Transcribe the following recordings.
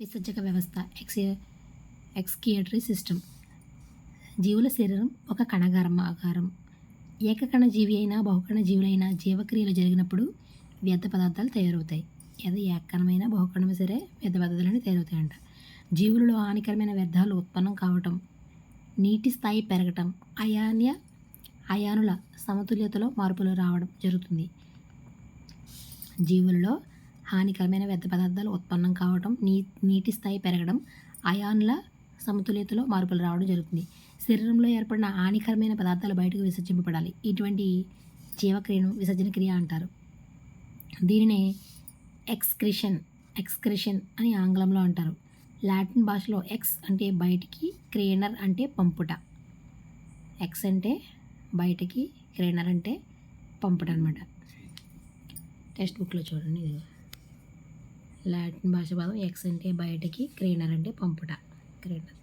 విసర్జక వ్యవస్థ X ఎక్స్కియేటరీ system. జీవుల శరీరం ఒక కణగారమాగారం ఏకకణ జీవి అయినా బహుకణ జీవులైన జీవక్రియలు జరిగినప్పుడు వ్యర్థ పదార్థాలు తయారవుతాయి. అది ఏకకణమైన బహుకణమే సరే వ్యర్థ పదార్థాలని తయారవుతాయంట. జీవులలో హానికరమైన వ్యర్థాలు ఉత్పన్నం కావటం నీటి స్థాయి పెరగటం అయాన్య అయానుల సమతుల్యతలో మార్పులు రావడం జరుగుతుంది. జీవులలో హానికరమైన వ్యర్థ పదార్థాలు ఉత్పన్నం కావడం నీ నీటి స్థాయి పెరగడం అయాన్ల సమతుల్యతలో మార్పులు రావడం జరుగుతుంది. శరీరంలో ఏర్పడిన హానికరమైన పదార్థాలు బయటకు విసర్జింపబడాలి. ఇటువంటి జీవక్రియను విసర్జన క్రియ అంటారు. దీనినే ఎక్స్క్రిషన్ ఎక్స్క్రిషన్ అని ఆంగ్లంలో అంటారు. లాటిన్ భాషలో ఎక్స్ అంటే బయటికి క్రేనర్ అంటే పంపుట. ఎక్స్ అంటే బయటికి క్రేనర్ అంటే పంపుట అనమాట టెక్స్ట్ బుక్లో చూడండి. ఇది లాటిన్ భాష పదం ఎక్స్ అంటే బయటికి క్రీనర్ అంటే పంపుట. క్రీనర్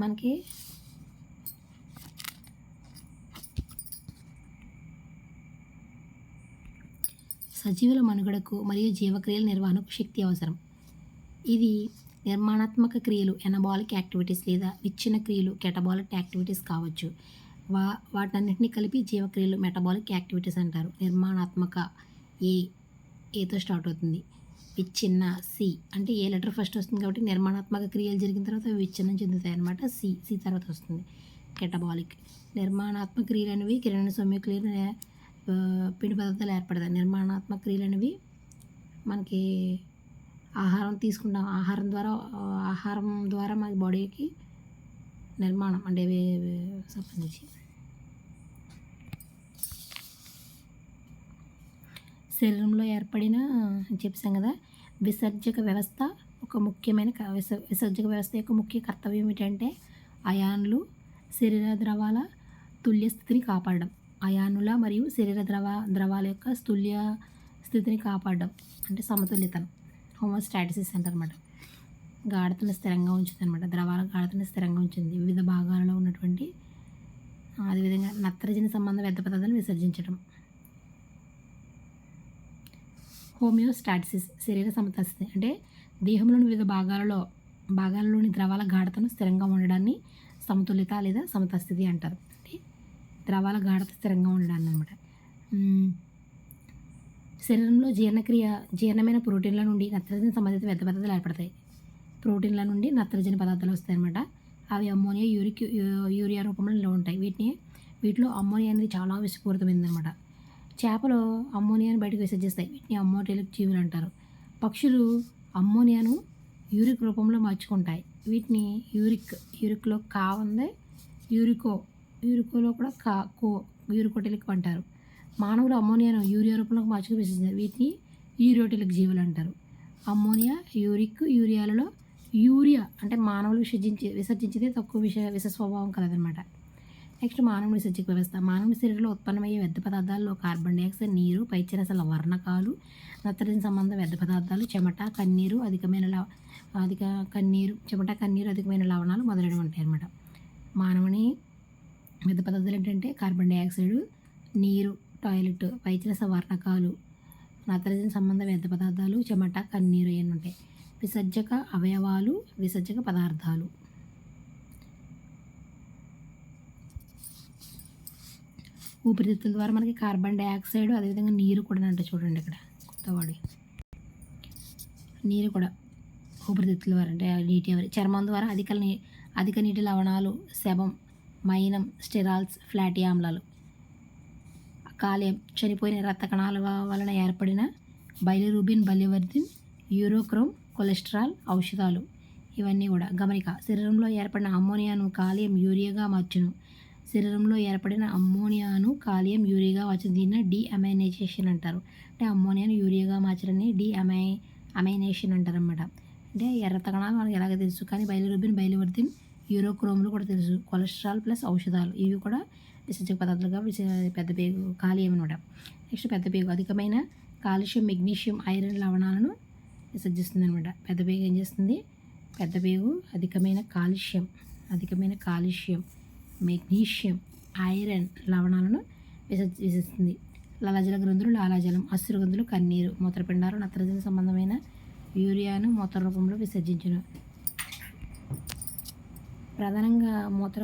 మనకి సజీవుల మనుగడకు మరియు జీవక్రియల నిర్వహణకు శక్తి అవసరం. ఇది నిర్మాణాత్మక క్రియలు ఎనబాలిక్ యాక్టివిటీస్ లేదా విచ్ఛిన్న క్రియలు కెటబాలిక్ యాక్టివిటీస్ కావచ్చు. వా వాటన్నిటిని కలిపి జీవక్రియలు మెటబాలిక్ యాక్టివిటీస్ అంటారు. నిర్మాణాత్మక ఏ ఏతో స్టార్ట్ అవుతుంది. విచ్ఛిన్న సి అంటే ఏ లెటర్ ఫస్ట్ వస్తుంది కాబట్టి నిర్మాణాత్మక క్రియలు జరిగిన తర్వాత విచ్ఛిన్నం చెందుతాయి అనమాట సి సి తర్వాత వస్తుంది. కెటబాలిక్ నిర్మాణాత్మక క్రియలు అనేవి కిరణ సౌమ్య క్రియలు పిండి పదార్థాలు ఏర్పడతాయి. నిర్మాణాత్మక క్రియలు అనేవి మనకి ఆహారం తీసుకుంటాం. ఆహారం ద్వారా ఆహారం ద్వారా మన బాడీకి నిర్మాణం అంటే సంబంధించి. శరీరంలో ఏర్పడిన చెప్పాం కదా విసర్జక వ్యవస్థ ఒక ముఖ్యమైన క- విస విసర్జక వ్యవస్థ యొక్క ముఖ్య కర్తవ్యం ఏమిటంటే అయాన్లు శరీర ద్రవాల తుల్య స్థితిని కాపాడడం. అయానుల మరియు శరీర ద్రవ ద్రవాల యొక్క తుల్య స్థితిని కాపాడడం అంటే సమతుల్యతను. హోమోస్టాటిసిస్ అంటారన్నమాట గాఢతను స్థిరంగా ఉంచుతుంది అనమాట ద్రవాల గాఢతను స్థిరంగా ఉంచింది. వివిధ భాగాలలో ఉన్నటువంటి అదేవిధంగా నత్రజని సంబంధ వ్యర్థ పదార్థాలను విసర్జించడం హోమియోస్టాటిసిస్ శరీర సమతస్థితి అంటే దేహంలోని వివిధ భాగాలలో భాగాలలోని ద్రవాల గాఢతను స్థిరంగా ఉండడాన్ని సమతుల్యత లేదా సమతస్థితి అంటారు. అంటే ద్రవాల గాఢత స్థిరంగా ఉండడాన్ని అనమాట శరీరంలో జీర్ణక్రియ జీర్ణమైన ప్రోటీన్ల నుండి నత్రజని సంబంధిత వ్యర్థ పదార్థాలు ఏర్పడతాయి. ప్రోటీన్ల నుండి నత్రజని పదార్థాలు వస్తాయి అన్నమాట అవి అమ్మోనియా యూరిక్ యూరియా రూపంలో ఉంటాయి. వీటిని వీటిలో అమ్మోనియా అనేది చాలా విషపూరితమైంది అనమాట చేపలు అమ్మోనియాను బయటకు విసర్జిస్తాయి. వీటిని అమ్మోటెలిక్ జీవులు అంటారు. పక్షులు అమ్మోనియాను యూరిక్ రూపంలో మార్చుకుంటాయి. వీటిని యూరిక్ యూరిక్లో కా ఉంది. యూరికో యూరికోలో కూడా కా కో యూరికోటెలిక్ అంటారు. మానవులు అమ్మోనియాను యూరియా రూపంలోకి మార్చుకు విసర్జించారు వీటిని యూరియోటెలిక్ జీవులు అంటారు. అమ్మోనియా యూరిక్ యూరియాలలో యూరియా అంటే మానవులు విసర్జించి విసర్జించేది తక్కువ విష విష స్వభావం కలదనమాట నెక్స్ట్ మానవుని విసర్జక వ్యవస్థ. మానవుని శరీరంలో ఉత్పన్నమయ్యే వ్యర్థ పదార్థాల్లో కార్బన్ డైఆక్సైడ్ నీరు పైచరసల వర్ణకాలు నత్రజని సంబంధ వ్యర్థ పదార్థాలు చెమట కన్నీరు అధికమైన లవ అధిక కన్నీరు చెమట కన్నీరు అధికమైన లవణాలు మొదలైనవి ఉంటాయి అన్నమాట మానవుని వ్యర్థ పదార్థాలు ఏంటంటే కార్బన్ డైఆక్సైడ్ నీరు టాయిలెట్ పైచరస వర్ణకాలు నత్రజని సంబంధ వ్యర్థ పదార్థాలు చెమట కన్నీరు అని ఉంటాయి. విసర్జక అవయవాలు విసర్జక పదార్థాలు. ఊపిరితిత్తుల ద్వారా మనకి కార్బన్ డైఆక్సైడ్ అదేవిధంగా నీరు కూడా అంట చూడండి ఇక్కడ కొత్తవాడి నీరు కూడా ఊపిరితిత్తుల ద్వారా అంటే నీటి ఎవరి చర్మం ద్వారా అధిక నీ- అధిక నీటి లవణాలు శవం మైనం స్టెరాల్స్ ఫ్లాటీ ఆమ్లాలు. కాలేయం చనిపోయిన రక్త కణాల వలన ఏర్పడిన బైలిరూబిన్ బలివర్దిన్ యూరోక్రోమ్ కొలెస్ట్రాల్ ఔషధాలు ఇవన్నీ కూడా. గమనిక శరీరంలో ఏర్పడిన అమ్మోనియాను కాలియం యూరియాగా మార్చును. శరీరంలో ఏర్పడిన అమ్మోనియాను కాలియం యూరియాగా మార్చును. దీన్ని డిఅమైనైజేషన్ అంటారు. అంటే అమ్మోనియాను యూరియాగా మార్చడాన్ని డిఅమై అమైనేషన్ అంటారు అనమాట అంటే ఎర్ర కణాలు ఎలాగ తెలుసు. కానీ బయలురుబిన్ బయలువర్తిన్ యూరోక్రోమ్లు కూడా తెలుసు. కొలెస్ట్రాల్ ప్లస్ ఔషధాలు. ఇవి కూడా విసర్జక పదార్థాలుగా విస పెద్ద పేగు కాలియం అనమాట నెక్స్ట్ పెద్ద పేగు. అధికమైన కాల్షియం మెగ్నీషియం ఐరన్ లవణాలను విసర్జిస్తుంది అనమాట పెద్ద పేగు ఏం చేస్తుంది? పెద్ద పేగు అధికమైన కాలుష్యం అధికమైన కాలుష్యం మెగ్నీషియం ఐరన్ లవణాలను విసర్జ విసర్జిస్తుంది లలజల గ్రంథులు లాలాజలం అశ్రు గ్రంథులు కన్నీరు మూత్రపిండాలు నత్రజని సంబంధమైన యూరియాను మూత్ర రూపంలో విసర్జించును. ప్రధానంగా మూత్ర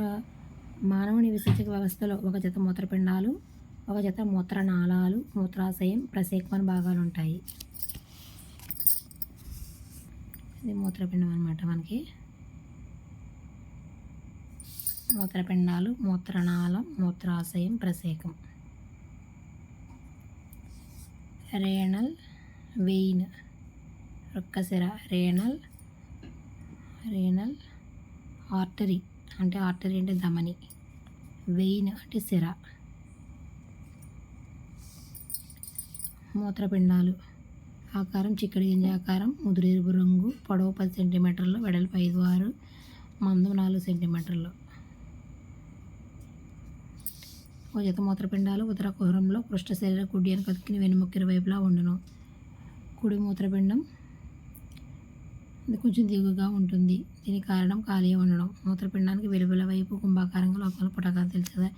మానవుని విసర్జక వ్యవస్థలో ఒక జత మూత్రపిండాలు ఒక జత మూత్రనాళాలు మూత్రాశయం ప్రసేకమైన భాగాలు ఉంటాయి ఇది మూత్రపిండం అనమాట మనకి. మూత్రపిండాలు మూత్రనాళం మూత్రాశయం ప్రసేకం. రేణల్ వెయిన్ రొక్కసిర రేణల్ రేణల్ ఆర్టరీ. అంటే ఆర్టరీ అంటే ధమని. వెయిన్ అంటే సిర. మూత్రపిండాలు. ఆకారం చిక్కడి గింజ ఆకారం ముదురెరుపు రంగు పొడవు పది సెంటీమీటర్లు వెడల్పు ఐదు ఆరు మందం నాలుగు సెంటీమీటర్లు. ఉచిత మూత్రపిండాలు ఉత్తర కుహరంలో పృష్ఠ శరీర కుడి కతికిన వెనుముక్కిన వైపులా ఉండును. కుడి మూత్రపిండం ఇది కొంచెం దిగుగా ఉంటుంది. దీనికి కారణం ఖాళీ ఉండడం. మూత్రపిండానికి వెలుపల వైపు కుంభాకారంగా లోపల పుటాకారం తెలుసు కదా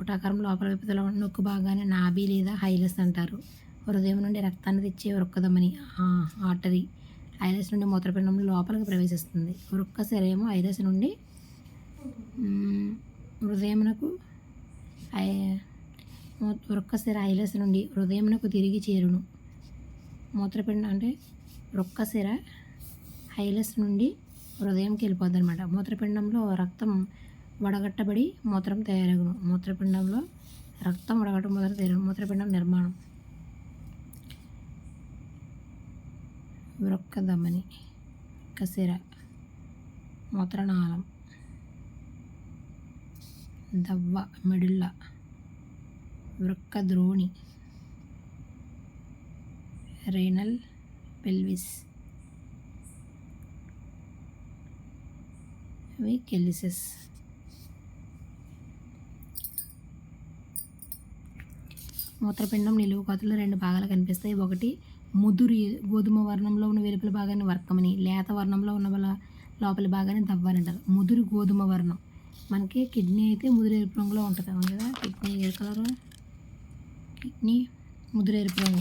పుటాకారం లోపల వైపు నొక్కు భాగాన్ని నాభి లేదా హైలస్ అంటారు. హృదయం నుండి రక్తాన్ని తెచ్చే వృక్కదమని. ఆర్టరీ ఐరస్ నుండి మూత్రపిండం లోపలికి ప్రవేశిస్తుంది. వృక్క శరీరము ఐరస్ నుండి హృదయమునకు ఐ- వృక్క శిర ఐలస్ నుండి హృదయమునకు తిరిగి చేరును. మూత్రపిండం అంటే వృక్క శిర హైలస్ నుండి హృదయంకి వెళ్ళిపోద్ది అనమాట మూత్రపిండంలో రక్తం వడగట్టబడి మూత్రం తయారగును. మూత్రపిండంలో రక్తం వడగట్ట మొదలు తయారు మూత్రపిండం నిర్మాణం. వృక్కధమని కసిర మూత్రనాళం. దవ్వ మెడుల్ల వృక్కద్రోణి రేనల్ పెల్విస్. ఇవి కెలిసెస్ మూత్రపిండం నిలువు కోతలు రెండు భాగాలు కనిపిస్తాయి. ఒకటి ముదురు గోధుమ వర్ణంలో ఉన్న వెలుపల భాగాన్ని వర్కమని లేత వర్ణంలో ఉన్న వాళ్ళ లోపల భాగాన్ని దవ్వని అంటారు ముదురు గోధుమ వర్ణం. మనకి కిడ్నీ అయితే ముదురు ఎరుపు రంగులో ఉంటుంది అవును కదా? కిడ్నీ ఏ కలరు? కిడ్నీ ముదురు ఎరుపు రంగు.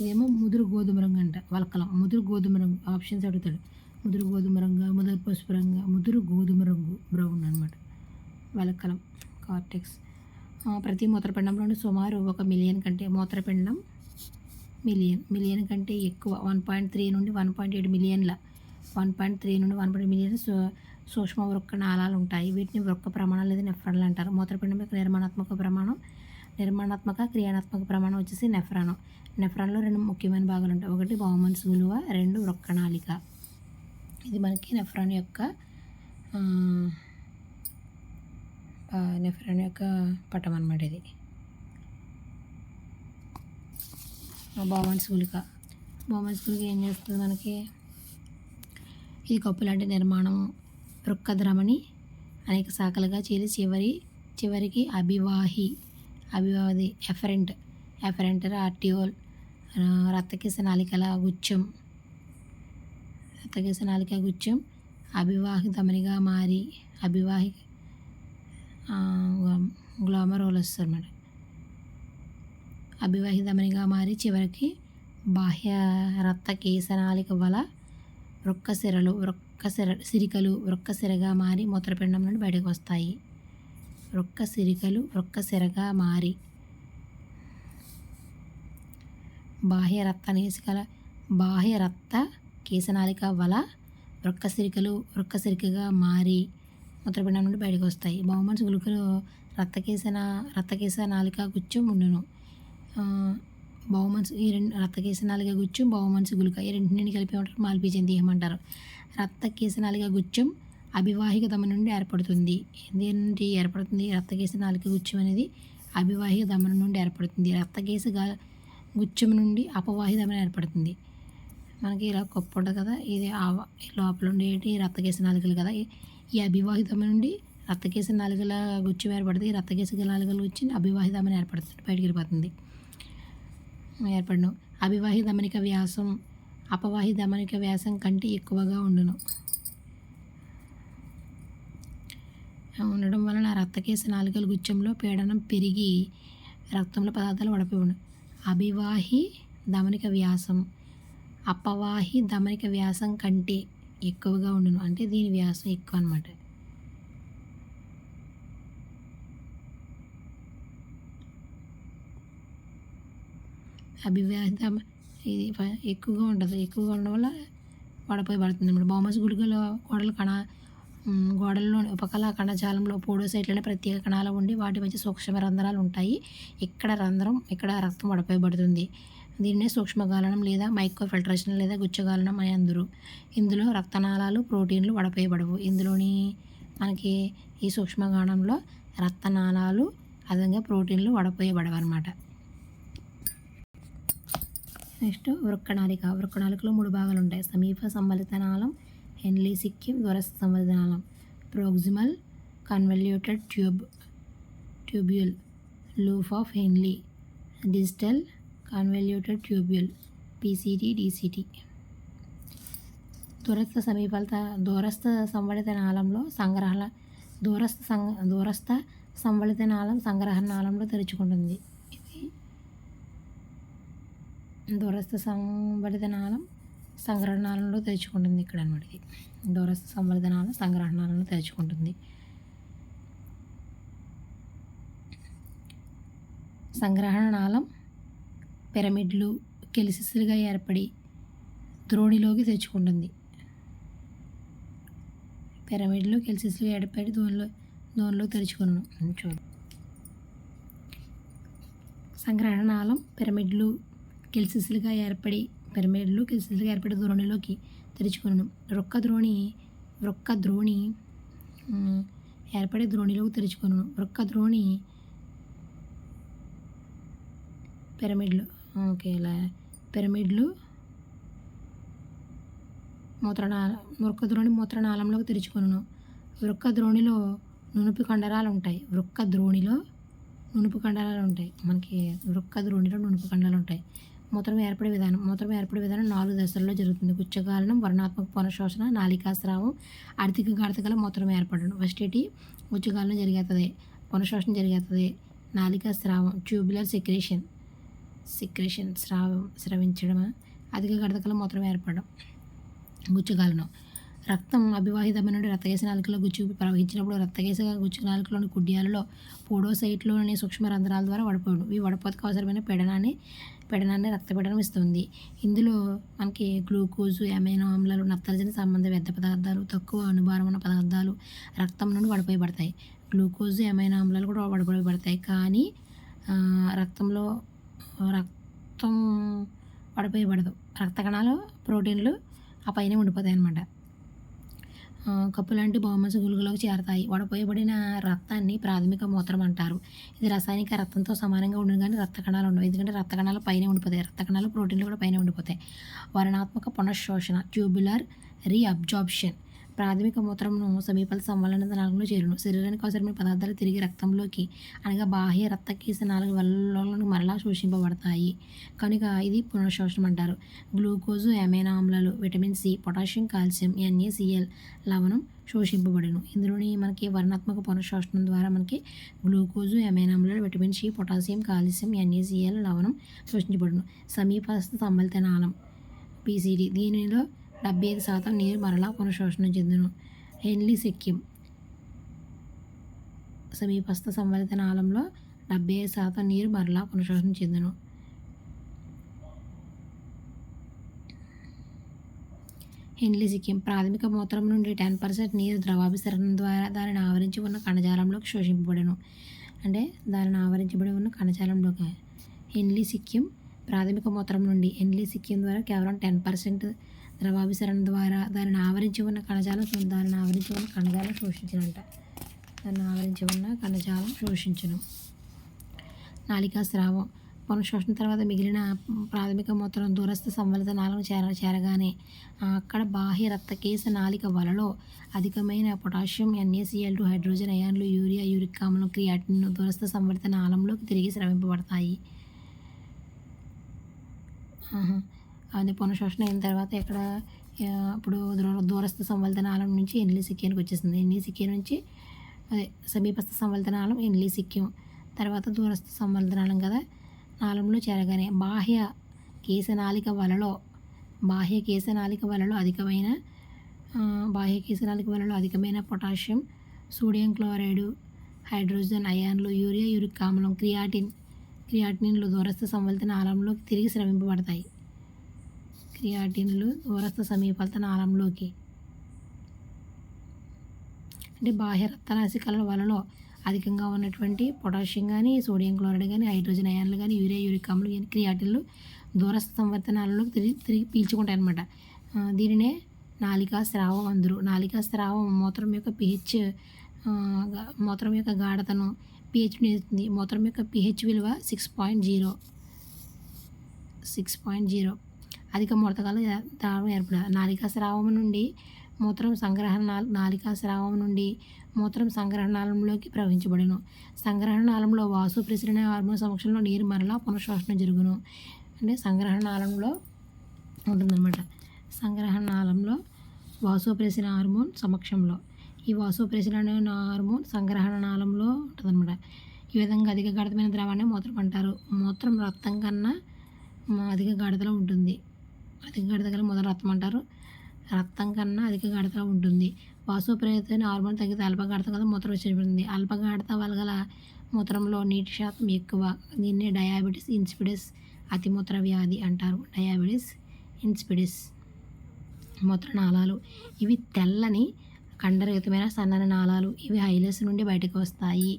ఇదేమో ముదురు గోధుమ రంగు అంట వలకలం. ముదురు గోధుమ రంగు ఆప్షన్స్ అడుగుతాడు. ముదురు గోధుమ రంగు ముదురు పసుపు రంగు ముదురు గోధుమ రంగు బ్రౌన్ అనమాట వలకలం కార్టెక్స్ ప్రతి మూత్రపిండంలోని సుమారు ఒక మిలియన్ కంటే మూత్రపిండం మిలియన్ మిలియన్ కంటే ఎక్కువ. వన్ పాయింట్ త్రీ నుండి వన్ పాయింట్ ఏడు మిలియన్ల. వన్ పాయింట్ త్రీ నుండి వన్ పాయింట్ మిలియన్ సూ సూక్ష్మ వృక్క నాళాలు ఉంటాయి. వీటిని వృక్క ప్రమాణాలు లేదా నెఫ్రాన్లు అంటారు. మూత్రపిండం యొక్క నిర్మాణాత్మక ప్రమాణం నిర్మాణాత్మక క్రియాత్మక ప్రమాణం వచ్చేసి నెఫ్రాన్. నెఫ్రాన్లో రెండు ముఖ్యమైన భాగాలు ఉంటాయి. ఒకటి బహుమన్స్ విలువ రెండు వృక్కణాళిక ఇది మనకి నెఫ్రాన్ యొక్క నెఫ్రాన్ యొక్క పటం అనమాట ఇది. బహుమన్స్ గులిక బహుమన్స్ గులిక ఏం చేస్తుంది మనకి? ఇది కప్పు లాంటి నిర్మాణం వృక్క అనేక శాఖలుగా చేరి చివరి చివరికి అభివాహి. అభివాది ఎఫరెంట్. ఎఫరెంట్ ఆర్టియోల్ ఆ, రక్తకేశ గుచ్చం. రక్తకేశ నాలిక గుచ్చం అభివాహి ధమనిగా మారి అభివాహి గ్లామరోలస్ అన్నమాట. అవివాహితమనిగా మారి చివరికి బాహ్య రక్త కేశనాళిక వల వృక్క సిరలు సిర సిరికలు వృక్క సిరగా మారి మూత్రపిండం నుండి బయటకు వస్తాయి. వృక్క సిరికలు వృక్క సిరగా మారి బాహ్య రక్త నేసికల బాహ్య రక్త కేశనాళిక వల వృక్క సిరికలు సిరికగా మారి మూత్రపిండం నుండి బయటకు వస్తాయి. బహుమన్స్ గుళికలు రక్తకేశన రక్తకేశ నాళిక గుచ్చు ఉండును బహుమన్స్ ఈ రెండు రక్తకేసనాలుగా గుచ్చం బహుమన్స్ గుళిక. ఈ రెండింటిని కలిపి ఏమంటారు? మాల్పీజన్ ఏమంటారు రక్తకేశ గుచ్చం అభివాహిక దమ నుండి ఏర్పడుతుంది. దేని నుండి ఏర్పడుతుంది? రక్తకేశ గుచ్చం అనేది అభివాహిక దమనం నుండి ఏర్పడుతుంది. రక్తకేశ గుచ్చం నుండి అపవాహి దమనం ఏర్పడుతుంది. మనకి ఇలా కప్పు ఉంటుంది కదా ఇది ఈ లోపల ఉండేటి రక్తకేశ నాలుకలు కదా. ఈ- అభివాహితమ నుండి రక్తకేశ నాలుగల గుచ్చం ఏర్పడుతుంది. ఈ రక్తకేశ నాలుగలు వచ్చి అభివాహితమని ఏర్పడుతుంది. బయటికి వెళ్ళిపోతుంది. ఏర్పడను. అభివాహి ధమనిక వ్యాసం అపవాహి ధమనిక వ్యాసం కంటే ఎక్కువగా ఉండును. ఉండడం వలన రక్తకేశ నాలుకల గుచ్చంలో పీడనం పెరిగి రక్తంలో పదార్థాలు వడపోయి అభివాహి ధమనిక వ్యాసం అపవాహి ధమనిక వ్యాసం కంటే ఎక్కువగా ఉండును. అంటే దీని వ్యాసం ఎక్కువ అనమాట అభివ్యాధ ఇది ఎక్కువగా ఉంటుంది. ఎక్కువగా ఉండడం వల్ల వడపోయి పడుతుంది అనమాట బొమ్మస్ గుడికలో గోడల కణ గోడల్లో ఉపకళ కణజాలంలో పోడోసైట్లనే ప్రత్యేక కణాలు ఉండి వాటి మధ్య సూక్ష్మ రంధ్రాలు ఉంటాయి. ఇక్కడ రంధ్రం ఇక్కడ రక్తం వడపోయబడుతుంది దీన్నే సూక్ష్మగాలనం లేదా మైక్రో ఫిల్టరేషన్ లేదా గుచ్చగాలనం అని అందరు. ఇందులో రక్తనాళాలు ప్రోటీన్లు వడపోయబడవు ఇందులోని మనకి ఈ సూక్ష్మగానంలో రక్తనాళాలు అదనంగా ప్రోటీన్లు వడపోయబడవు అనమాట నెక్స్ట్ వృక్కణాళిక వృక్కణాళికలో మూడు భాగాలు ఉంటాయి సమీప సంబలిత హెన్లీ సిక్కిం దూరస్థ సంబలిత నాళం proximal convoluted tube tubule loop of Henle. Digital convoluted tubule PCT DCT. దూరస్థ సమీపత దూరస్థ సంవడిత నాళంలో సంగ్రహణ దూరస్థ సంగ దూరస్థ సంవడిత నాళం తెరుచుకుంటుంది. దూరస్థ సంవర్ధనాలం నాళం సంగ్రహణాలంలో తెరుచుకుంటుంది ఇక్కడ అనమాట ఇది. దూరస్థ సంవడిత సంగ్రహణాలను తెరుచుకుంటుంది సంగ్రహణ పిరమిడ్లు కెలిసిస్లుగా ఏర్పడి ద్రోణిలోకి తెచ్చుకుంటుంది. పిరమిడ్లు కెలిసిస్లు ఏర్పడి దోణిలో దోణిలో తెరుచుకున్నాను చూడు. సంగ్రహణాలం పిరమిడ్లు కెల్సిస్లుగా ఏర్పడి పిరమిడ్లు కెల్సిస్లుగా ఏర్పడి ద్రోణిలోకి తెరుచుకున్నాను రొక్క ద్రోణి రొక్క ద్రోణి ఏర్పడే ద్రోణిలోకి తెరుచుకున్నాను రొక్క ద్రోణి పిరమిడ్లు ఓకే ఇలా పిరమిడ్లు మూత్రనాళ వృక్క ద్రోణి మూత్రనాళంలోకి తెరుచుకున్నాను వృక్క ద్రోణిలో నునుపు కండరాలు ఉంటాయి వృక్క ద్రోణిలో నునుపు కండరాలు ఉంటాయి మనకి వృక్క ద్రోణిలో నునుపు కండరాలు ఉంటాయి మూత్రం ఏర్పడే విధానం మూత్రం ఏర్పడే విధానం నాలుగు దశల్లో జరుగుతుంది. గుచ్చగాలనం వర్ణాత్మక పునఃశోషణ నాలికాస్రావం ఆర్థిక గాఢతగల మూత్రం ఏర్పడడం. ఫస్ట్ ఏంటి? గుచ్చగాలనం జరిగేస్తుంది పునఃశోషణ జరిగేస్తుంది నాలికా స్రావం ట్యూబులర్ సెక్రేషన్ సెక్రేషన్ స్రావం స్రవించడం అధిక గడతకల మూత్రం ఏర్పడడం. గుచ్చగాలనం రక్తం అభివాహితమైన నుండి రక్తకేశ నాలుకలో గుచ్చి ప్రవహించినప్పుడు రక్తకేశ నాలుకలోని నాలికలోని కుడ్యాలలో పోడోసైట్లోని సూక్ష్మ రంధ్రాల ద్వారా వడపోవడం. ఈ వడపోతకు అవసరమైన పీడనాన్ని పెడనాన్ని రక్తపీడనం ఇస్తుంది. ఇందులో మనకి గ్లూకోజు అమైనో ఆమ్లాలు నత్రజని సంబంధ వ్యర్థ పదార్థాలు తక్కువ అనుభారం ఉన్న పదార్థాలు రక్తం నుండి వడపోయబడతాయి గ్లూకోజు అమైనో ఆమ్లాలు కూడా వడపోయబడతాయి కానీ రక్తంలో రక్తం వడపోయబడదు రక్త కణాలు ప్రోటీన్లు ఆ పైన ఉండిపోతాయి అన్నమాట. కప్పు లాంటి బహుమతి గుళికలోకి చేరతాయి. వడపోయబడిన రక్తాన్ని ప్రాథమిక మూత్రం అంటారు. ఇది రసాయనిక రక్తంతో సమానంగా ఉండదు కానీ రక్త కణాలు ఉండవు. ఎందుకంటే రక్త కణాలు పైన ఉండిపోతాయి. రక్త కణాలు ప్రోటీన్లు కూడా పైన ఉండిపోతాయి. వర్ణాత్మక పునఃశోషణ ట్యూబులర్ రీఅబ్జార్ప్షన్. ప్రాథమిక మూత్రమును సమీపల సంవలన నాలుగులో చేరును. శరీరానికి అవసరమైన పదార్థాలు తిరిగి రక్తంలోకి అనగా బాహ్య రక్తకీస నాలుగు వలలోకి మరలా శోషింపబడతాయి. కనుక ఇది పునఃశోషణం అంటారు. గ్లూకోజు అమైనో ఆమ్లాలు vitamin C potassium calcium NaCl లవణం శోషింపబడును. ఇందులోని మనకి వర్ణాత్మక పునఃశోషణం ద్వారా మనకి glucose amino vitamin C potassium calcium NaCl లవణం శోషించబడును. సమీపస్థ సంబలిత నాళం పీసీడీ దీనిలో డెబ్బై ఐదు శాతం నీరు మరలా పునఃశోషణం చెందును. హెన్లీ సిక్కిం సమీపస్థ సంవలిత నాళంలో డెబ్బై ఐదు శాతం నీరు మరలా పునఃశోషణ చెందును. హెన్లీ సిక్కిం ప్రాథమిక మూత్రం నుండి టెన్ పర్సెంట్ నీరు ద్రవాభిసరణ ద్వారా దానిని ఆవరించి ఉన్న కణజాలంలోకి శోషింపబడను. అంటే దానిని ఆవరించబడి ఉన్న కణజాలంలోకి. హెన్లీ సిక్కిం ప్రాథమిక మూత్రం నుండి హెన్లీ సిక్కిం ద్వారా కేవలం టెన్ పర్సెంట్ ద్రవాభిసరణ ద్వారా దానిని ఆవరించి ఉన్న కణజాలం దానిని ఆవరించి ఉన్న కణజాలం శోషించినంట దాన్ని ఆవరించి ఉన్న కణజాలం శోషించును. నాలికా స్రావం. పునఃశోషణ తర్వాత మిగిలిన ప్రాథమిక మూత్రం దూరస్థ సంవలిత నాలుగు చేర చేరగానే అక్కడ బాహ్య రక్తకేశ నాలిక వలలో అధికమైన పొటాషియం ఎన్ఏసిఎల్ టూ హైడ్రోజన్ అయాన్లు యూరియా యూరిక్ ఆమ్లం క్రియాటిన్ దూరస్థ సంవలిత నాళంలోకి తిరిగి స్రవింపబడతాయి. అది పునఃశోషణ అయిన తర్వాత ఇక్కడ ఇప్పుడు దూర దూరస్థ సంవలిత నుంచి ఎన్లీ సిక్కింకి వచ్చేసింది. ఎన్లీ సిక్కి నుంచి అదే సమీపస్థ సంవలిత నాళం ఎన్లీ సిక్కిం. తర్వాత దూరస్థ సంవల్తనాలం కదా నాళంలో చేరగానే బాహ్య కేశనాళిక వలలో బాహ్య కేశనాళిక వలలో అధికమైన బాహ్య కేశనాళిక వలలో అధికమైన పొటాషియం సోడియం క్లోరైడ్ హైడ్రోజన్ అయాన్లు యూరియా యూరిక్ ఆమ్లం క్రియాటిన్ క్రియాటిన్లు దూరస్థ సంవలిత నాళంలోకి తిరిగి స్రవింపబడతాయి. క్రియాటిన్లు దూరస్థ సమీపత నాళంలోకి అంటే బాహ్య రక్తరాశికల వలలో అధికంగా ఉన్నటువంటి పొటాషియం కానీ సోడియం క్లోరైడ్ కానీ హైడ్రోజన్ అయాన్లు కానీ యూరియా యూరిక్ అమ్లు కానీ క్రియాటిన్లు దూరస్థ సంవర్తనాలలో తిరిగి తిరిగి పీల్చుకుంటాయి అనమాట దీనినే నాలికా స్రావం అందరు. నాలికా స్రావం మూత్రం యొక్క పిహెచ్ మూత్రం యొక్క గాఢతను పిహెచ్ ఇస్తుంది. మూత్రం యొక్క పిహెచ్ విలువ six point zero. Six point zero. అధిక ముడతగల ద్రావణం ఏర్పడదు నాలికా స్రావం నుండి మూత్రం సంగ్రహణ నాలికా స్రావం నుండి మూత్రం సంగ్రహణాలంలోకి ప్రవహించబడును. సంగ్రహణాలంలో వాసు ప్రసరణ హార్మోన్ సమక్షంలో నీరు మరలా పునఃశ్వాసన జరుగును. అంటే సంగ్రహణాలంలో ఉంటుందన్నమాట. సంగ్రహణాలంలో వాసోప్రెసిన్ హార్మోన్ సమక్షంలో. ఈ వాసోప్రెసిన్ హార్మోన్ సంగ్రహణాలంలో ఉంటుందన్నమాట. ఈ విధంగా అధిక గాఢతమైన ద్రవాన్ని మూత్రం అంటారు. మూత్రం రక్తం కన్నా అధిక గాఢతలో ఉంటుంది. అధిక గాఢత గల రక్తం అంటారు. రక్తం కన్నా అధిక గాఢతలో ఉంటుంది. వాసోప్రేరితమైన హార్మోన్ తగ్గితే అల్ప కదా మూత్రం వచ్చేస్తుంది అల్ప గాఢత వల్ల గల మూత్రంలో నీటి శాతం ఎక్కువ. దీన్ని డయాబెటిస్ ఇన్సిపిడస్ అతిమూత్ర వ్యాధి అంటారు. డయాబెటిస్ మూత్ర మూత్రనాళాలు ఇవి తెల్లని కండరయుతమైన సన్నని నాళాలు. ఇవి హైలెస్ నుండి బయటకు వస్తాయి.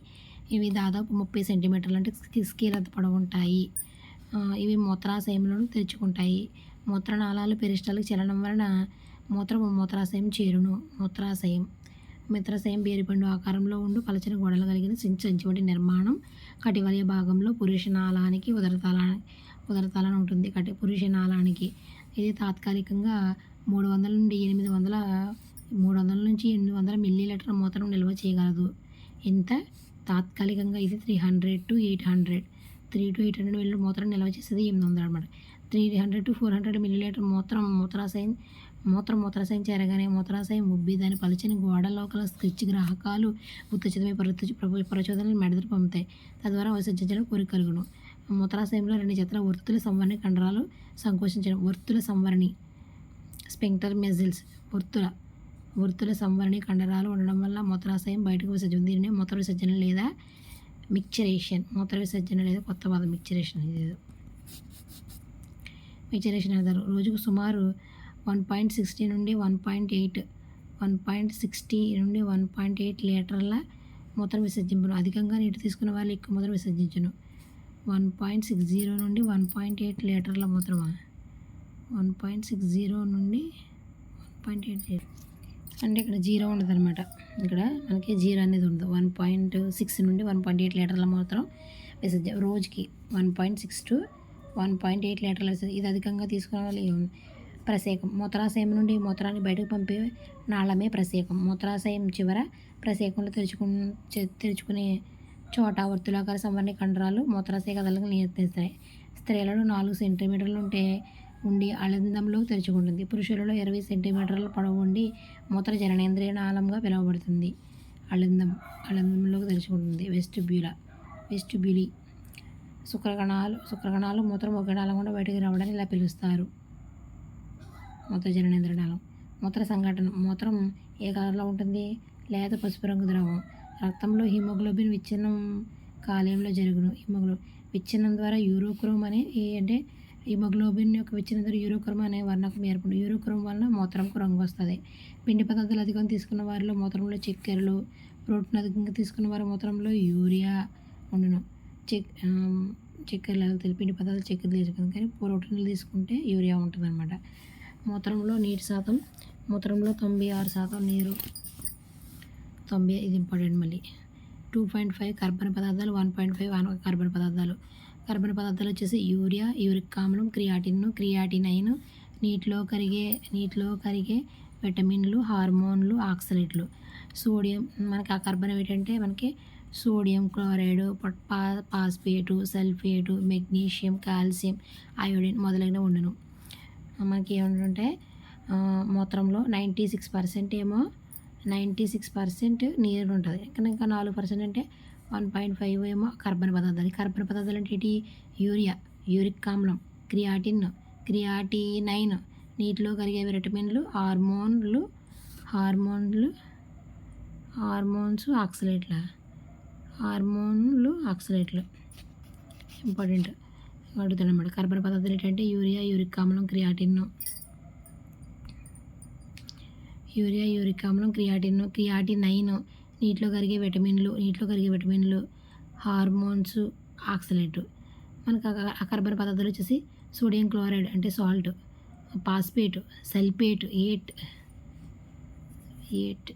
ఇవి దాదాపు ముప్పై సెంటీమీటర్లు అంటే స్కేల్ పొడవు ఉంటాయి ఇవి మూత్రాశయంలో తెరుచుకుంటాయి. మూత్రనాళాలు పెరిస్టాలకు చెల్లడం వలన మూత్రము మూత్రాశయం చేరును. మూత్రాశయం. మిత్రాశయం బేరిపండు ఆకారంలో ఉండు పలచని గోడలు కలిగిన సంచి వంటి నిర్మాణం కటివలయ భాగంలో పురుష నాళానికి ఉదరతాళ ఉదరతాళన ఉంటుంది. కటి పురుష నాళానికి ఇది తాత్కాలికంగా మూడు వందల నుండి ఎనిమిది వందల మూడు వందల నుంచి ఎనిమిది వందల మిల్లీ లీటర్ మూత్రం నిల్వ చేయగలదు. ఇంత తాత్కాలికంగా ఇది three hundred to eight hundred. Three to eight hundred milli మూత్రం నిల్వ చేసేది ఎనిమిది వందలు అనమాట three hundred to four hundred milli litre మూత్రం మూత్రాశయం మూత్రం మూత్రాశయం చేరగానే మూత్రాశయం ఉబ్బి దాని పలుచని గోడ గల స్కెచ్ గ్రాహకాలు ఉత్తచితమై ప్రచోదన ప్రచోదనలు మెడదలు పంపుతాయి తద్వారా విసర్జించడం కోరిక కలుగును. మూత్రాశయంలో రెండు జతల వర్తుల సంవరణి కండరాలు సంకోచించడం వర్తుల సంవరణి స్పెంక్టర్ మెజిల్స్ వర్తుల వర్తుల సంవరణి కండరాలు ఉండడం వల్ల మూత్రాశయం బయటకు విసర్జన దీనిని మూత్ర విసర్జన లేదా మిక్చరేషన్ మూత్ర విసర్జన లేదా కొత్త పదం మిక్చరేషన్ లేదు ఏదో. మిక్చరేషన్ అంటారు రోజుకు సుమారు వన్ పాయింట్ సిక్స్టీ నుండి one point eight one point sixty నుండి వన్ పాయింట్ ఎయిట్ లీటర్ల మూత్రం విసర్జింపును అధికంగా నీటి తీసుకున్న వాళ్ళు ఎక్కువ మూత్రం విసర్జించను వన్ పాయింట్ సిక్స్ జీరో నుండి వన్ పాయింట్ ఎయిట్ లీటర్ల మూత్రమా వన్ పాయింట్ సిక్స్ జీరో నుండి వన్ పాయింట్ ఎయిట్ జీరో అంటే ఇక్కడ జీరో ఉండదు అనమాట ఇక్కడ మనకి జీరో అనేది ఉండదు వన్ పాయింట్ సిక్స్ నుండి వన్ పాయింట్ ఎయిట్ లీటర్ల మూత్రం విసర్జ రోజుకి one point six to one point eight లీటర్లు వస్తుంది. ఇది అధికంగా తీసుకునే వాళ్ళు ప్రసేకం మూత్రాశయం నుండి మూత్రాన్ని బయటకు పంపే నాళమే ప్రసేకం మూత్రాశయం చివర ప్రసేకంలో తెరుచుకు తెరుచుకునే చోట వర్తులాకార సంవరణ కండరాలు మూత్రాశయ కదలకు నియంత్రిస్తాయి. స్త్రీలలో నాలుగు సెంటీమీటర్లు ఉంటే ఉండి అలందంలో తెరుచుకుంటుంది. పురుషులలో ఇరవై సెంటీమీటర్ల పొడవు ఉండి మూత్ర జననేంద్రియ నాళంగా పిలువబడుతుంది. అలందం అలందంలోకి తెరుచుకుంటుంది. వెస్టిబ్యూలా వెస్టిబ్యూలి శుక్రగణాలు శుక్రగణాలు మూత్రం ఒక కూడా బయటికి రావడాన్ని ఇలా పిలుస్తారు. మూత్ర జననేంద్ర మూత్ర సంఘటన మూత్రం ఏ కలర్లో ఉంటుంది? లేత పసుపు రంగు ద్రవం. రక్తంలో హిమోగ్లోబిన్ విచ్ఛిన్నం కాలేయంలో జరుగును. హిమోగ్లో విచ్ఛిన్నం ద్వారా యూరోక్రోమ్ అనే అంటే హిమోగ్లోబిన్ యొక్క విచ్ఛిన్నం ద్వారా యూరోక్రోమ్ అనే వర్ణకం ఏర్పడు యూరోక్రోమ్ వలన మూత్రంకు రంగు వస్తుంది. పిండి పదార్థాలు అధికంగా తీసుకున్న వారిలో మూత్రంలో చక్కెరలు ప్రోటీన్ అధికంగా తీసుకున్న వారి మూత్రంలో యూరియా ఉండును. చెక్ చక్కెర లాగా తెలిపిండి పదార్థాలు చక్కెర తీసుకుంది. కానీ ప్రోటీన్లు తీసుకుంటే యూరియా ఉంటుంది అనమాట మూత్రంలో నీటి శాతం మూత్రంలో తొంభై ఆరు శాతం నీరు. తొంభై ఇది ఇంపార్టెంట్ మళ్ళీ. టూ పాయింట్ ఫైవ్ కార్బన్ పదార్థాలు వన్ పాయింట్ ఫైవ్ కార్బన్ పదార్థాలు. కార్బన్ పదార్థాలు వచ్చేసి యూరియా యూరిక్ ఆమ్లం క్రియాటిన్ క్రియాటినైన్. నీటిలో కరిగే నీటిలో కరిగే విటమిన్లు హార్మోన్లు ఆక్సలేట్లు. సోడియం మనకి ఆ కార్బన్ ఏంటంటే మనకి సోడియం క్లోరైడ్ పా phosphate sulphate magnesium calcium iodine మొదలైనవి ఉండను. మనకి ఏముంటుంటే మూత్రంలో నైంటీ సిక్స్ పర్సెంట్ ఏమో నైంటీ సిక్స్ పర్సెంట్ నీరు ఉంటుంది ఇంకా ఇంకా నాలుగు పర్సెంట్ అంటే వన్ పాయింట్ ఫైవ్ ఏమో కార్బన్ పదార్థాలు. కార్బన్ పదార్థాలు అంటే ఏంటి? యూరియా యూరిక్ ఆమ్లం క్రియాటిన్ క్రియాటినైన్. నీటిలో కరిగే విటమిన్లు హార్మోన్లు హార్మోన్లు హార్మోన్స్ ఆక్సలేట్ల. హార్మోన్లు ఆక్సలేట్లు ఇంపార్టెంట్. అడుగుతాడు అనమాట కార్బన్ పదార్థాలు ఏంటంటే యూరియా యూరిక్ ఆమ్లం క్రియాటిన్ యూరియా యూరిక్ ఆమ్లం క్రియాటిన్ క్రియాటినైన్. నీటిలో కరిగే విటమిన్లు నీటిలో కరిగే విటమిన్లు హార్మోన్స్ ఆక్సలేట్ మనకు ఆ- పదార్థాలు వచ్చేసి సోడియం క్లోరైడ్ అంటే సాల్ట్ పాస్పేట్ సల్ఫేట్ ఏట్ at.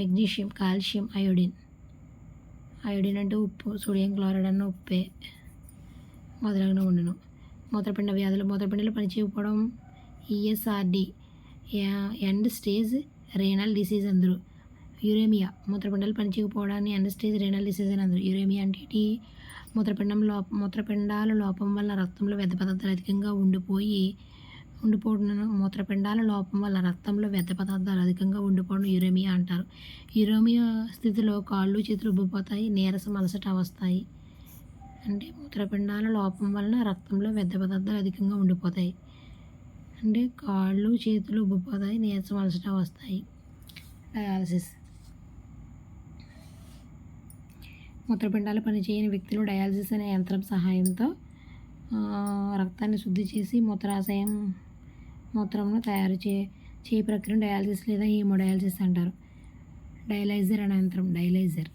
Magnesium calcium iodine. Iodine అంటే ఉప్పు సోడియం క్లోరైడ్ అన్న ఉప్పే మొదలగున ఉండను. మూత్రపిండ వ్యాధులు మూత్రపిండలు పనిచేయకపోవడం ESRD end stage renal disease అందరు. యురేమియా మూత్రపిండాలు పనిచేయకపోవడాన్ని ఎండ్ స్టేజ్ రేనల్ డిసీజ్ అని అందరు. యురేమియా అంటే మూత్రపిండం లోప మూత్రపిండాల లోపం వల్ల రక్తంలో వ్యర్థ పదార్థాలు అధికంగా ఉండిపోయి ఉండిపోవడం మూత్రపిండాల లోపం వల్ల రక్తంలో వ్యర్థ పదార్థాలు అధికంగా ఉండిపోవడం యురేమియా అంటారు. యురేమియా స్థితిలో కాళ్ళు చేతులు ఉబ్బిపోతాయి. నీరసం అలసట వస్తాయి. అంటే మూత్రపిండాల లోపం వలన రక్తంలో వ్యర్థ పదార్థాలు అధికంగా ఉండిపోతాయి. అంటే కాళ్ళు చేతులు ఉబ్బిపోతాయి. నీరసం అలసట వస్తాయి. డయాలసిస్. మూత్రపిండాలు పనిచేయని వ్యక్తులు డయాలసిస్ అనే యంత్రం సహాయంతో రక్తాన్ని శుద్ధి చేసి మూత్రాశయం మూత్రంను తయారు చే చేయ ప్రక్రియను డయాలసిస్ లేదా హీమోడయాలసిస్ అంటారు. డయలైజర్ అనే యంత్రం డైలైజర్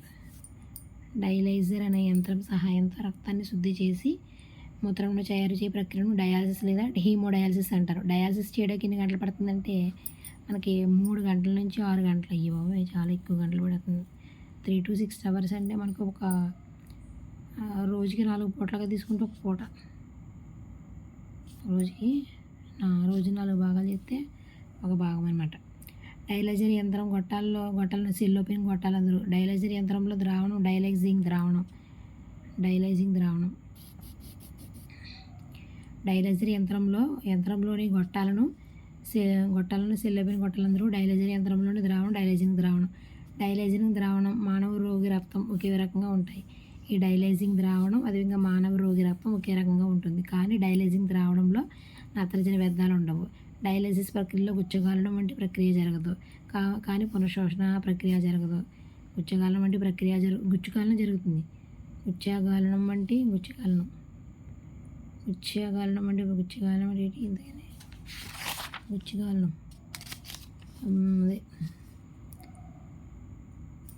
డైలైజర్ అనే యంత్రం సహాయంతో రక్తాన్ని శుద్ధి చేసి మూత్రంలో తయారు చేయ ప్రక్రియను డయాలసిస్ లేదా హీమోడయాలసిస్ అంటారు. డయాలసిస్ చేయడానికి ఎన్ని గంటలు పడుతుందంటే మనకి మూడు గంటల నుంచి ఆరు గంటలు అయ్యి బాబు చాలా ఎక్కువ గంటలు పడుతుంది. త్రీ టు సిక్స్ అవర్స్ అంటే మనకు ఒక రోజుకి నాలుగు పూటలుగా తీసుకుంటే ఒక పూట. రోజుకి రోజు నాలుగు భాగాలు చేస్తే ఒక భాగం అనమాట డైలైజర్ యంత్రం గొట్టాల్లో గొట్టాలను సిల్లోపిన్ గొట్టాలు అందరూ డైలైజర్ యంత్రంలో ద్రావణం డైలైజింగ్ ద్రావణం. డైలైజింగ్ ద్రావణం. డైలైజర్ యంత్రంలో యంత్రంలోని గొట్టాలను గొట్టాలను సిల్లోపిన్ గొట్టాలందరూ డైలైజర్ యంత్రంలోని ద్రావణం డైలైజింగ్ ద్రావణం. డైలైజింగ్ ద్రావణం మానవ రోగి రక్తం ఒకే రకంగా ఉంటాయి. ఈ డైలైజింగ్ ద్రావణం అదేవిధంగా మానవ రోగి రక్తం ఒకే రకంగా ఉంటుంది. కానీ డైలైజింగ్ ద్రావణంలో నత్రజని వ్యర్థాలు ఉండవు. డయాలసిస్ ప్రక్రియలో గుచ్చగాలడం వంటి ప్రక్రియ జరగదు. కా కానీ పునఃశోషణ ప్రక్రియ జరగదు. గుచ్చగాలనం వంటి ప్రక్రియ జరు గుచ్చుగాలనం జరుగుతుంది. గుచ్చగాలనం వంటి గుచ్చగాలనం. గుచ్చగాలనం అంటే గుచ్చగాలనం అంటే ఏంటి? ఇంతకని అదే.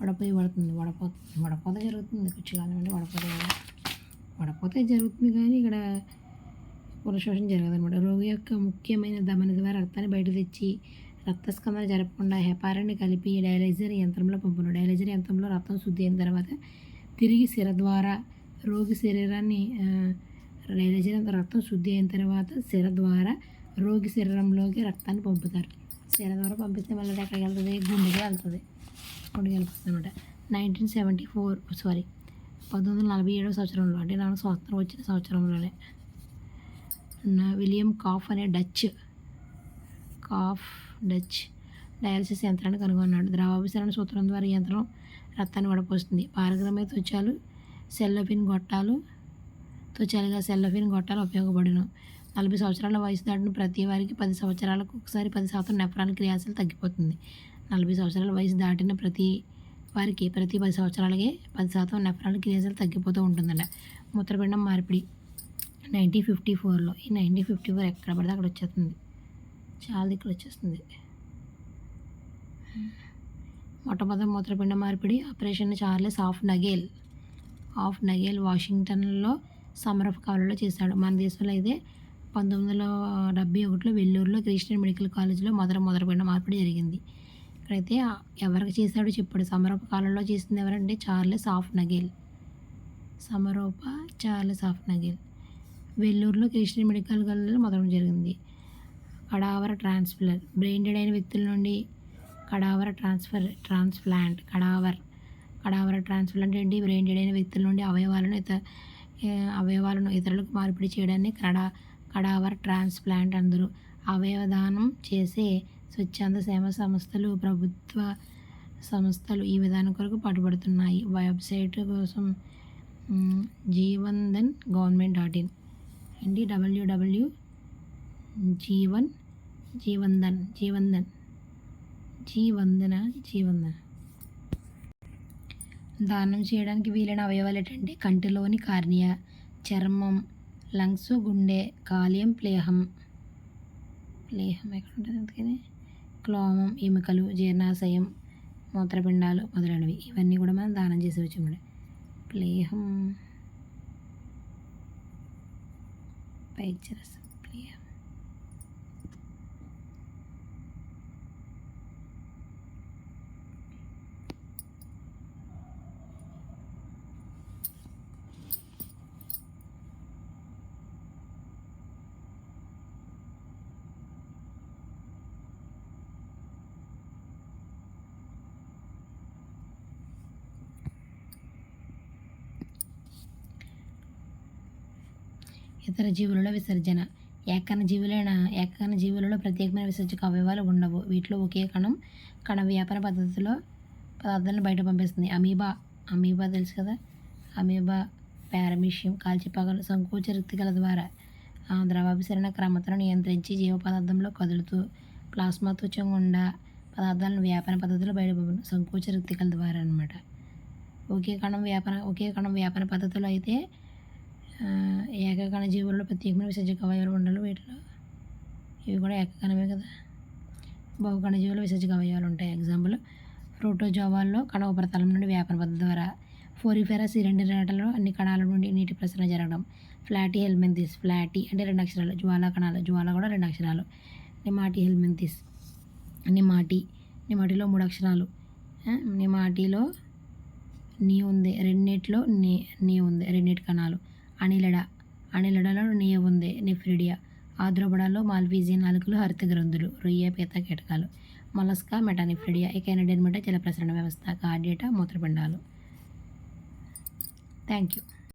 వడపోయి పడుతుంది. వడపో వడపోత జరుగుతుంది. గుచ్చగాలనం అంటే వడపోత వడపోత జరుగుతుంది కానీ ఇక్కడ పునఃశోషణ జరగదు అనమాట రోగి యొక్క ముఖ్యమైన దమన ద్వారా రక్తాన్ని బయట తెచ్చి రక్తస్కందన జరపకుండా హెపారాన్ని కలిపి డయాలైజర్ యంత్రంలో పంపును. డయాలైజర్ యంత్రంలో రక్తం శుద్ధి అయిన తర్వాత తిరిగి సిర ద్వారా రోగి శరీరాన్ని డయాలైజర్ రక్తం శుద్ధి అయిన తర్వాత సిర ద్వారా రోగి శరీరంలోకి రక్తాన్ని పంపుతారు. సిర ద్వారా పంపిస్తే మళ్ళీ ఎక్కడికి వెళ్తుంది? గుండెకి వెళ్తుంది. గుండెకి వెళ్ళిపోతుంది అనమాట నైన్టీన్ సెవెంటీ ఫోర్ సారీ పంతొమ్మిది వందల నలభై ఏడవ సంవత్సరంలో అంటే నాకు స్వతంత్రం వచ్చిన సంవత్సరంలోనే విలియం కాఫ్ అనే డచ్. కాఫ్ డచ్ డయాలసిస్ యంత్రాన్ని కనుగొన్నాడు. ద్రవాభిసరణ సూత్రం ద్వారా యంత్రం రక్తాన్ని వడపోస్తుంది. పారగ్రమే త్వచాలు సెల్లఫిన్ గొట్టాలు త్వచాలుగా సెల్లఫిన్ గొట్టాలు ఉపయోగపడును. నలభై సంవత్సరాల వయసు దాటిన ప్రతి వారికి పది సంవత్సరాలకు ఒకసారి పది శాతం నెఫ్రాన్ క్రియాశీలు తగ్గిపోతుంది. నలభై సంవత్సరాల వయసు దాటిన ప్రతి వారికి ప్రతి పది సంవత్సరాలకే పది శాతం నెఫ్రాన్ క్రియాశీలు తగ్గిపోతూ ఉంటుందంట. మూత్రపిండం మార్పిడి. నైన్టీన్ ఫిఫ్టీ ఫోర్లో. ఈ నైన్టీన్ ఫిఫ్టీ ఫోర్ ఎక్కడ పడితే అక్కడ వచ్చేస్తుంది. చాలా ఇక్కడ వచ్చేస్తుంది. మొట్టమొదటి మూత్రపిండ మార్పిడి operation Charles Hufnagel. Hufnagel వాషింగ్టన్లో సమరఫ్ కాలంలో చేశాడు. మన దేశంలో అయితే పంతొమ్మిది వందల డెబ్బై ఒకటిలో వెల్లూరులో క్రిస్టియన్ మెడికల్ కాలేజ్లో మొదట మొదలుపెట్టిన మార్పిడి జరిగింది. ఇక్కడైతే ఎవరికి చేశాడో చెప్పాడు. సమరూప కాలంలో చేసింది ఎవరంటే చార్లెస్ ఆఫ్ నగేల్. సమరూప చార్లెస్ ఆఫ్ నగేల్. వెల్లూరులో కృష్ణ మెడికల్ కాలేజీలో మొదలడం జరిగింది. కడావర ట్రాన్స్ఫర్ బ్రెయిన్ డెడ్ అయిన వ్యక్తుల నుండి cadaver transfer transplant cadaver cadaver transplant ఏంటి బ్రెయిన్ డెడ్ అయిన వ్యక్తుల నుండి అవయవాలను ఇతర అవయవాలను ఇతరులకు మార్పిడి చేయడాన్ని కడా కడావర్ ట్రాన్స్ప్లాంట్ అందరూ అవయవదానం చేసే స్వచ్ఛంద సేవ సంస్థలు ప్రభుత్వ సంస్థలు ఈ విధానం కొరకు పాటుపడుతున్నాయి. వెబ్సైట్ కోసం Jeevandan government dot in. అండి. డబ్ల్యూడబ్ల్యూ జీవన్ జీవందన్ జీవందన్ జీవందన జీవందన? దానం చేయడానికి వీలైన అవయవాలు ఏంటంటే కంటిలోని కార్నియా చర్మం లంగ్స్ గుండె కాలేయం ప్లేహం. ప్లేహం ఎక్కడ ఉంటుంది అందుకని? క్లోమం ఎముకలు జీర్ణాశయం మూత్రపిండాలు మొదలైనవి. ఇవన్నీ కూడా మనం దానం చేసేవచ్చు మేడం ప్లేహం పైచరస్ ప్లేహం ఇతర జీవులలో విసర్జన. ఏకన జీవులైన ఏకన జీవులలో ప్రత్యేకమైన విసర్జక అవయవాలు ఉండవు. వీటిలో ఒకే కణం కణ వ్యాపన పద్ధతిలో పదార్థాలను బయట పంపిస్తుంది. అమీబా అమీబా తెలుసు కదా? అమీబా పారమీషియం కాల్చిపగలు సంకోచ రిక్తికల ద్వారా ఆ, ద్రవాభిసరణ క్రమతను నియంత్రించి జీవ పదార్థంలో కదులుతూ ప్లాస్మా త్వచం గుండా పదార్థాలను వ్యాపన పద్ధతిలో బయట పంపి సంకోచ రిక్తికల ద్వారా అనమాట ఒకే కణం వ్యాపార ఒకే కణం వ్యాపార పద్ధతిలో అయితే ఏకకణ జీవుల్లో ప్రత్యేకమైన విసర్జక అవయవాలు ఉండలు వీటిలో ఇవి కూడా ఏకకణమే కదా. బహుకణ జీవులు విసర్జక అవయవాలు ఉంటాయి. ఎగ్జాంపుల్ ప్రోటోజోవాల్లో కణ ఉపరితలం నుండి వ్యాపన పద్ధతి ద్వారా ఫోరిఫెరా సిరెండిరేటలో అన్ని కణాల నుండి నీటి ప్రసరణ జరగడం. ఫ్లాటీ హెల్మెంతిస్ ఫ్లాటీ అంటే రెండు అక్షరాలు జ్వాలా కణాలు జ్వాల కూడా రెండు అక్షరాలు. నిమాటి హెల్మెంతిస్ నిమాటి నిమాటిలో మూడు అక్షరాలు. నిమాటిలో నీ ఉంది రెండిట్లో నీ నీ ఉంది రెండిటి కణాలు. అనిలడ. అనిలడలో నియ ఉంది నెఫ్రిడియా. ఆద్రోబడాలో మాల్వీజియన్ నాలుకలు హరిత గ్రంథులు రొయ్య పీత కీటకాలు. మొలస్కా మెటానిఫ్రిడియా. ఎకైనడెన్మట జలప్రసరణ వ్యవస్థ కార్డియట మూత్రపిండాలు. Thank you